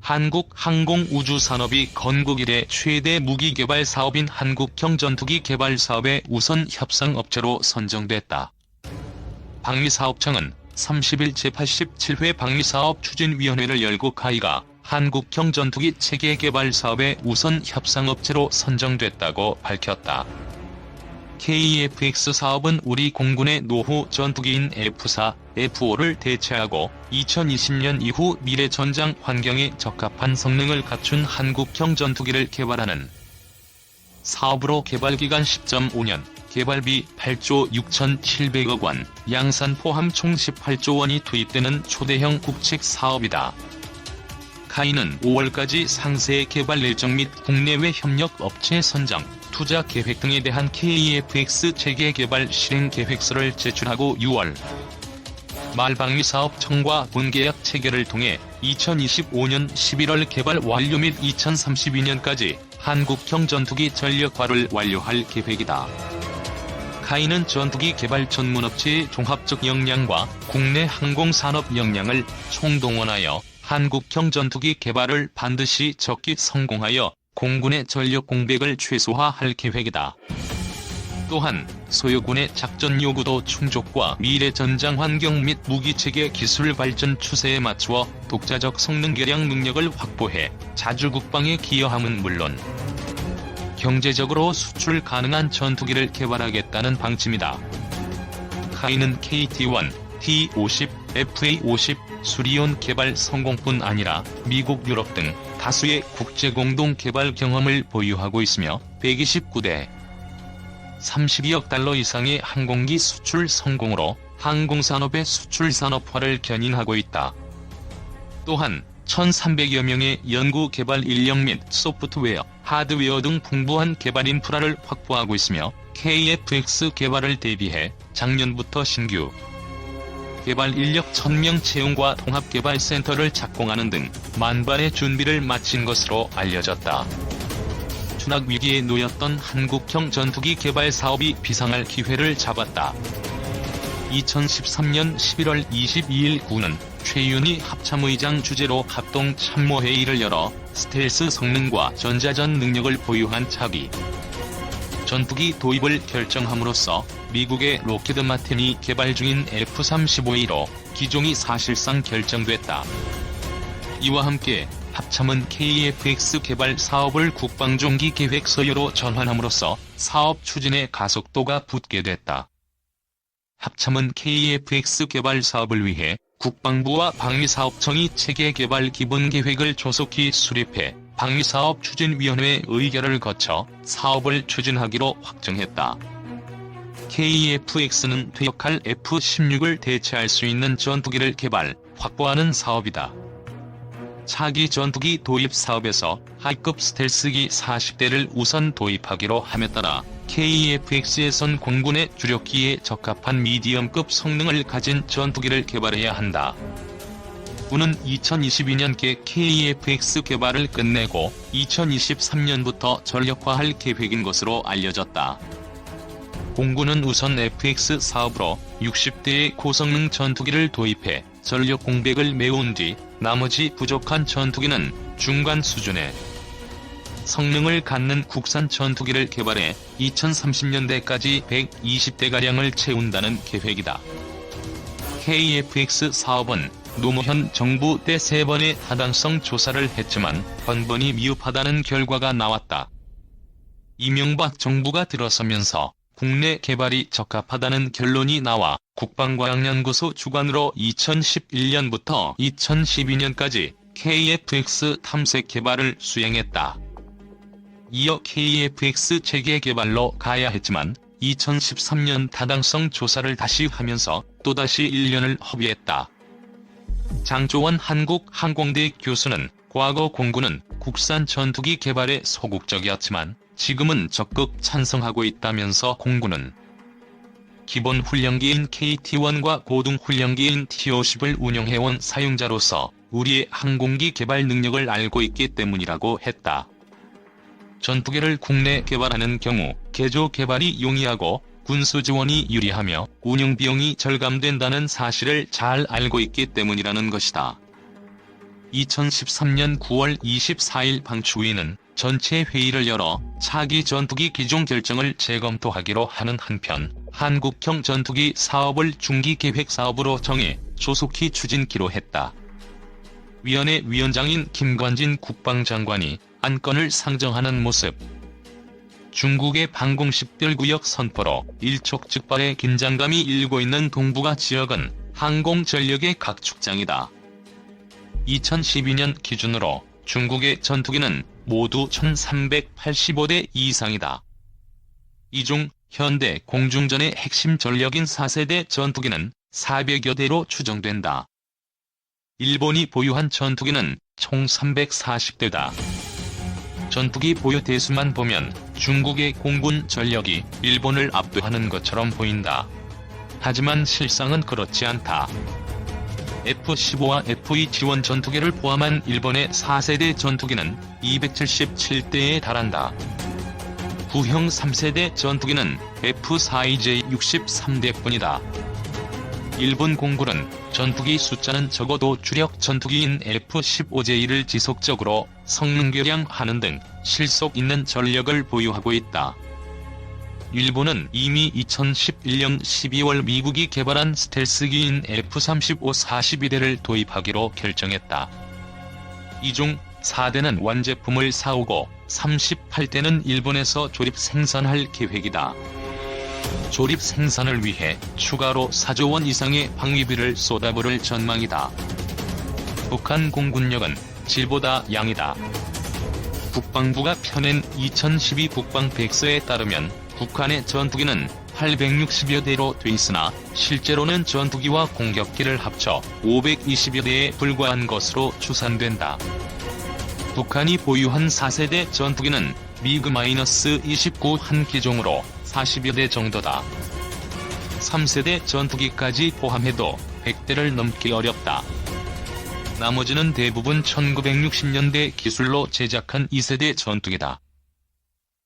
한국항공우주산업이 건국 이래 최대 무기 개발 사업인 한국형 전투기 개발 사업의 우선 협상업체로 선정됐다. 방위사업청은 30일 제87회 방위사업 추진위원회를 열고 가이가 한국형 전투기 체계 개발 사업의 우선 협상업체로 선정됐다고 밝혔다. KEFX 사업은 우리 공군의 노후 전투기인 F4, F5를 대체하고 2020년 이후 미래 전장 환경에 적합한 성능을 갖춘 한국형 전투기를 개발하는 사업으로 개발 기간 10.5년, 개발비 8조 6,700억 원, 양산 포함 총 18조 원이 투입되는 초대형 국책 사업이다. 카이는 5월까지 상세 개발 일정 및 국내외 협력 업체 선정, 투자 계획 등에 대한 KEFX 체계 개발 실행 계획서를 제출하고 6월 말방위 사업청과 본계약 체결을 통해 2025년 11월 개발 완료 및 2032년까지 한국형 전투기 전력화를 완료할 계획이다. 카이는 전투기 개발 전문업체의 종합적 역량과 국내 항공산업 역량을 총동원하여 한국형 전투기 개발을 반드시 적기 성공하여 공군의 전력 공백을 최소화할 계획이다. 또한 소요군의 작전 요구도 충족과 미래 전장 환경 및 무기체계 기술 발전 추세에 맞추어 독자적 성능 개량 능력을 확보해 자주 국방에 기여함은 물론 경제적으로 수출 가능한 전투기를 개발하겠다는 방침이다. 카이는 KT-1, T-50, FA-50, 수리온 개발 성공뿐 아니라 미국, 유럽 등 다수의 국제 공동 개발 경험을 보유하고 있으며 129대 32억 달러 이상의 항공기 수출 성공으로 항공산업의 수출 산업화를 견인하고 있다. 또한 1,300여 명의 연구 개발 인력 및 소프트웨어, 하드웨어 등 풍부한 개발 인프라를 확보하고 있으며 KFX 개발을 대비해 작년부터 신규 개발 인력 1000명 채용과 통합개발센터를 착공하는 등 만반의 준비를 마친 것으로 알려졌다. 추락 위기에 놓였던 한국형 전투기 개발 사업이 비상할 기회를 잡았다. 2013년 11월 22일 군은 최윤희 합참의장 주재로 합동 참모회의를 열어 스텔스 성능과 전자전 능력을 보유한 차기 전투기 도입을 결정함으로써 미국의 로키드 마틴이 개발 중인 F-35A로 기종이 사실상 결정됐다. 이와 함께 합참은 KFX 개발 사업을 국방종기 계획 서류로 전환함으로써 사업 추진의 가속도가 붙게 됐다. 합참은 KFX 개발 사업을 위해 국방부와 방위사업청이 체계 개발 기본 계획을 조속히 수립해 방위사업 추진위원회 의결을 거쳐 사업을 추진하기로 확정했다. KFX는 퇴역할 F-16을 대체할 수 있는 전투기를 개발, 확보하는 사업이다. 차기 전투기 도입 사업에서 하이급 스텔스기 40대를 우선 도입하기로 함에 따라 KFX에선 공군의 주력기에 적합한 미디엄급 성능을 가진 전투기를 개발해야 한다. 군은 2022년께 KFX 개발을 끝내고 2023년부터 전력화할 계획인 것으로 알려졌다. 공군은 우선 FX 사업으로 60대의 고성능 전투기를 도입해 전력 공백을 메운 뒤 나머지 부족한 전투기는 중간 수준의 성능을 갖는 국산 전투기를 개발해 2030년대까지 120대가량을 채운다는 계획이다. KFX 사업은 노무현 정부 때 세 번의 타당성 조사를 했지만 번번이 미흡하다는 결과가 나왔다. 이명박 정부가 들어서면서 국내 개발이 적합하다는 결론이 나와 국방과학연구소 주관으로 2011년부터 2012년까지 KFX 탐색 개발을 수행했다. 이어 KFX 체계 개발로 가야 했지만 2013년 타당성 조사를 다시 하면서 또다시 1년을 허비했다. 장조원 한국항공대 교수는 과거 공군은 국산 전투기 개발에 소극적이었지만 지금은 적극 찬성하고 있다면서 공군은 기본 훈련기인 KT-1과 고등 훈련기인 T-50을 운영해온 사용자로서 우리의 항공기 개발 능력을 알고 있기 때문이라고 했다. 전투기를 국내 개발하는 경우 개조 개발이 용이하고 군수 지원이 유리하며 운영 비용이 절감된다는 사실을 잘 알고 있기 때문이라는 것이다. 2013년 9월 24일 방추위는 전체 회의를 열어 차기 전투기 기종 결정을 재검토하기로 하는 한편 한국형 전투기 사업을 중기 계획 사업으로 정해 조속히 추진키로 했다. 위원회 위원장인 김관진 국방장관이 안건을 상정하는 모습. 중국의 방공 식별구역 선포로 일촉즉발의 긴장감이 일고 있는 동북아 지역은 항공 전력의 각축장이다. 2012년 기준으로 중국의 전투기는 모두 1385대 이상이다. 이 중 현대 공중전의 핵심 전력인 4세대 전투기는 400여 대로 추정된다. 일본이 보유한 전투기는 총 340대다. 전투기 보유 대수만 보면 중국의 공군 전력이 일본을 압도하는 것처럼 보인다. 하지만 실상은 그렇지 않다. F-15와 F-2 지원 전투기를 포함한 일본의 4세대 전투기는 277대에 달한다. 구형 3세대 전투기는 F-4EJ 63대뿐이다. 일본 공군은 전투기 숫자는 적어도 주력 전투기인 F-15J를 지속적으로 성능 개량하는 등 실속 있는 전력을 보유하고 있다. 일본은 이미 2011년 12월 미국이 개발한 스텔스기인 F-35 42대를 도입하기로 결정했다. 이 중 4대는 완제품을 사오고 38대는 일본에서 조립 생산할 계획이다. 조립 생산을 위해 추가로 4조 원 이상의 방위비를 쏟아부을 전망이다. 북한 공군력은 질보다 양이다. 국방부가 펴낸 2012 국방백서에 따르면 북한의 전투기는 860여 대로 돼 있으나 실제로는 전투기와 공격기를 합쳐 520여 대에 불과한 것으로 추산된다. 북한이 보유한 4세대 전투기는 미그-29 한 기종으로 40여 대 정도다. 3세대 전투기까지 포함해도 100대를 넘기 어렵다. 나머지는 대부분 1960년대 기술로 제작한 2세대 전투기다.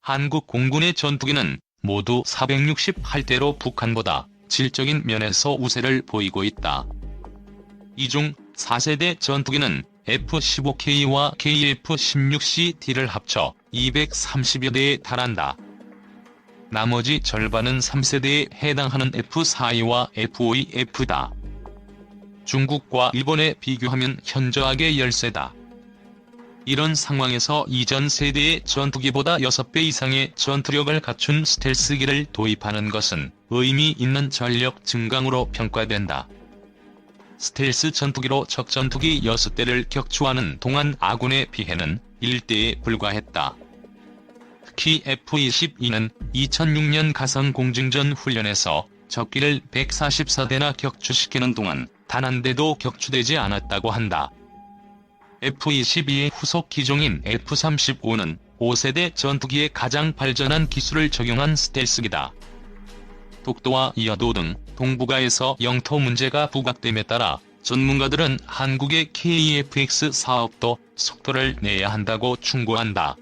한국 공군의 전투기는 모두 468대로 북한보다 질적인 면에서 우세를 보이고 있다. 이 중 4세대 전투기는 F-15K와 KF-16CD를 합쳐 230여 대에 달한다. 나머지 절반은 3세대에 해당하는 F-42와 F-52F다. 중국과 일본에 비교하면 현저하게 열세다. 이런 상황에서 이전 세대의 전투기보다 6배 이상의 전투력을 갖춘 스텔스기를 도입하는 것은 의미 있는 전력 증강으로 평가된다. 스텔스 전투기로 적 전투기 6대를 격추하는 동안 아군의 피해는 1대에 불과했다. 특히 F-22는 2006년 가성 공중전 훈련에서 적기를 144대나 격추시키는 동안 단 한 대도 격추되지 않았다고 한다. F-22의 후속 기종인 F-35는 5세대 전투기의 가장 발전한 기술을 적용한 스텔스기다. 독도와 이어도 등 동북아에서 영토 문제가 부각됨에 따라 전문가들은 한국의 KF-X 사업도 속도를 내야 한다고 충고한다.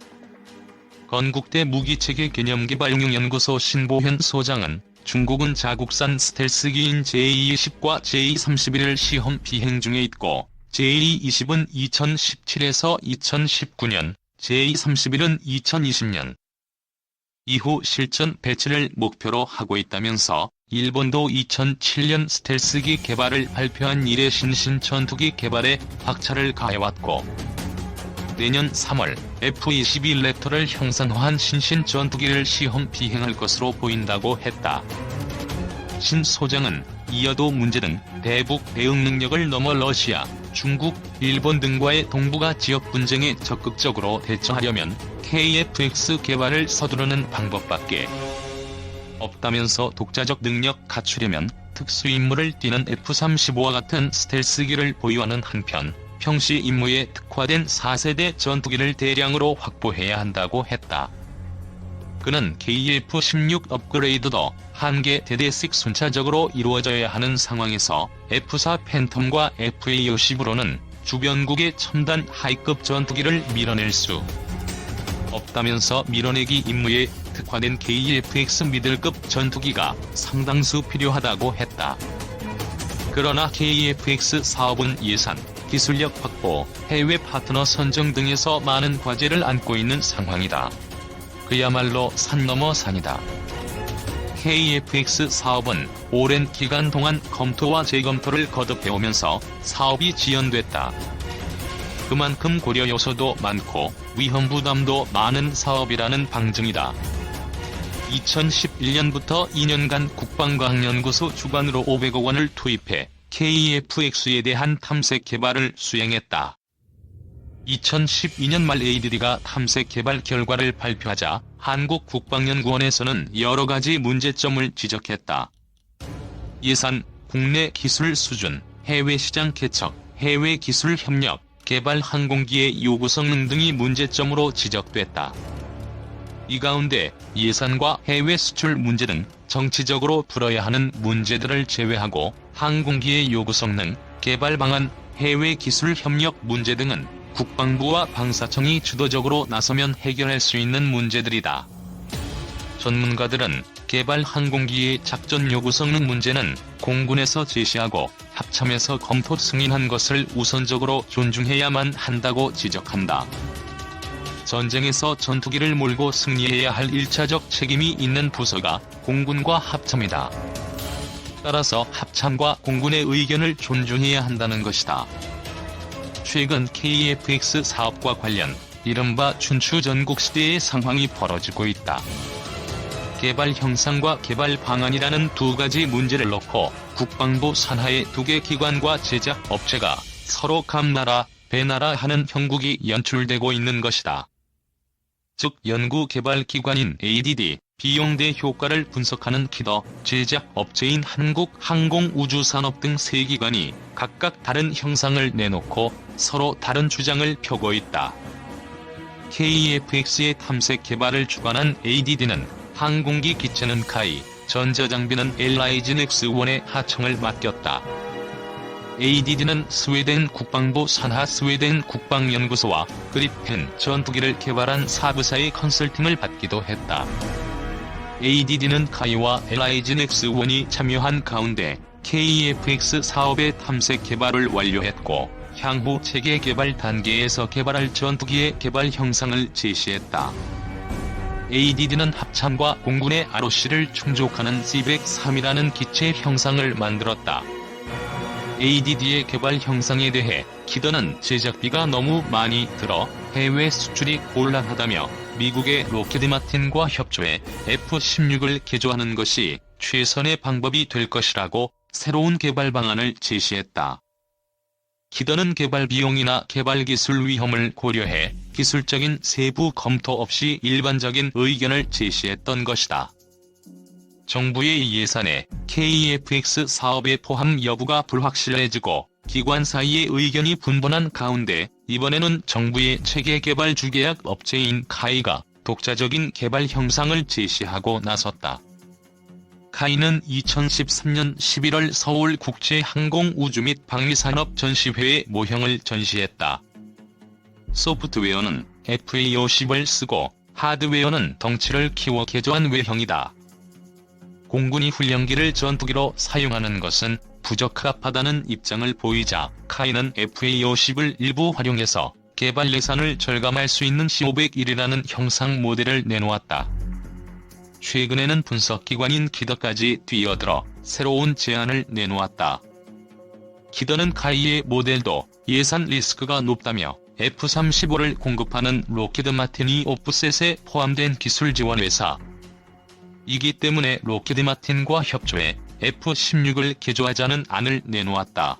건국대 무기체계 개념개발용융연구소 신보현 소장은 중국은 자국산 스텔스기인 J-20과 J-31을 시험 비행 중에 있고 J-20은 2017에서 2019년, J-31은 2020년 이후 실전 배치를 목표로 하고 있다면서 일본도 2007년 스텔스기 개발을 발표한 이래 신신 전투기 개발에 박차를 가해왔고 내년 3월 F-22 랩터를 형상화한 신신 전투기를 시험 비행할 것으로 보인다고 했다. 신 소장은 이어도 문제는 대북 대응 능력을 넘어 러시아, 중국, 일본 등과의 동북아 지역 분쟁에 적극적으로 대처하려면 KF-X 개발을 서두르는 방법밖에 없다면서 독자적 능력 갖추려면 특수 임무를 띠는 F-35와 같은 스텔스기를 보유하는 한편 평시 임무에 특화된 4세대 전투기를 대량으로 확보해야 한다고 했다. 그는 KF-16 업그레이드도 한 개 대대씩 순차적으로 이루어져야 하는 상황에서 F-4 팬텀과 FA-50으로는 주변국의 첨단 하이급 전투기를 밀어낼 수 없다면서 밀어내기 임무에 특화된 KF-X 미들급 전투기가 상당수 필요하다고 했다. 그러나 KF-X 사업은 예산, 기술력 확보, 해외 파트너 선정 등에서 많은 과제를 안고 있는 상황이다. 그야말로 산 넘어 산이다. KFX 사업은 오랜 기간 동안 검토와 재검토를 거듭해오면서 사업이 지연됐다. 그만큼 고려 요소도 많고 위험 부담도 많은 사업이라는 방증이다. 2011년부터 2년간 국방과학연구소 주관으로 500억 원을 투입해 KFX에 대한 탐색 개발을 수행했다. 2012년 말 ADD가 탐색 개발 결과를 발표하자 한국 국방연구원에서는 여러 가지 문제점을 지적했다. 예산, 국내 기술 수준, 해외 시장 개척, 해외 기술 협력, 개발 항공기의 요구 성능 등이 문제점으로 지적됐다. 이 가운데 예산과 해외 수출 문제 등 정치적으로 풀어야 하는 문제들을 제외하고 항공기의 요구 성능, 개발 방안, 해외 기술 협력 문제 등은 국방부와 방사청이 주도적으로 나서면 해결할 수 있는 문제들이다. 전문가들은 개발 항공기의 작전 요구 성능 문제는 공군에서 제시하고 합참에서 검토 승인한 것을 우선적으로 존중해야만 한다고 지적한다. 전쟁에서 전투기를 몰고 승리해야 할 1차적 책임이 있는 부서가 공군과 합참이다. 따라서 합참과 공군의 의견을 존중해야 한다는 것이다. 최근 KFX 사업과 관련 이른바 춘추 전국 시대의 상황이 벌어지고 있다. 개발 형상과 개발 방안이라는 두 가지 문제를 놓고 국방부 산하의 두 개 기관과 제작 업체가 서로 감나라, 배나라 하는 형국이 연출되고 있는 것이다. 즉 연구개발기관인 ADD, 비용 대 효과를 분석하는 키더, 제작 업체인 한국항공우주산업 등 세 기관이 각각 다른 형상을 내놓고 서로 다른 주장을 펴고 있다. KFX의 탐색 개발을 주관한 ADD는 항공기 기체는 카이, 전자장비는 엘라이즌 X1의 하청을 맡겼다. ADD는 스웨덴 국방부 산하 스웨덴 국방연구소와 그리펜 전투기를 개발한 사부사의 컨설팅을 받기도 했다. ADD는 카이와 엘라이즌 X1이 참여한 가운데 KFX 사업의 탐색 개발을 완료했고 향후 체계 개발 단계에서 개발할 전투기의 개발 형상을 제시했다. ADD는 합참과 공군의 ROC를 충족하는 C103이라는 기체 형상을 만들었다. ADD의 개발 형상에 대해 키더는 제작비가 너무 많이 들어 해외 수출이 곤란하다며 미국의 로키드 마틴과 협조해 F-16을 개조하는 것이 최선의 방법이 될 것이라고 새로운 개발 방안을 제시했다. 키더는 개발 비용이나 개발 기술 위험을 고려해 기술적인 세부 검토 없이 일반적인 의견을 제시했던 것이다. 정부의 예산에 KFX 사업의 포함 여부가 불확실해지고 기관 사이의 의견이 분분한 가운데 이번에는 정부의 체계 개발 주계약 업체인 카이가 독자적인 개발 형상을 제시하고 나섰다. 카이는 2013년 11월 서울 국제항공우주 및 방위산업 전시회에 모형을 전시했다. 소프트웨어는 FA50을 쓰고 하드웨어는 덩치를 키워 개조한 외형이다. 공군이 훈련기를 전투기로 사용하는 것은 부적합하다는 입장을 보이자 카이는 FA50을 일부 활용해서 개발 예산을 절감할 수 있는 C501이라는 형상 모델을 내놓았다. 최근에는 분석기관인 기더까지 뛰어들어 새로운 제안을 내놓았다. 기더는 카이의 모델도 예산 리스크가 높다며 F-35를 공급하는 로키드 마틴이 오프셋에 포함된 기술 지원 회사, 이기 때문에 로키드 마틴과 협조해 F-16을 개조하자는 안을 내놓았다.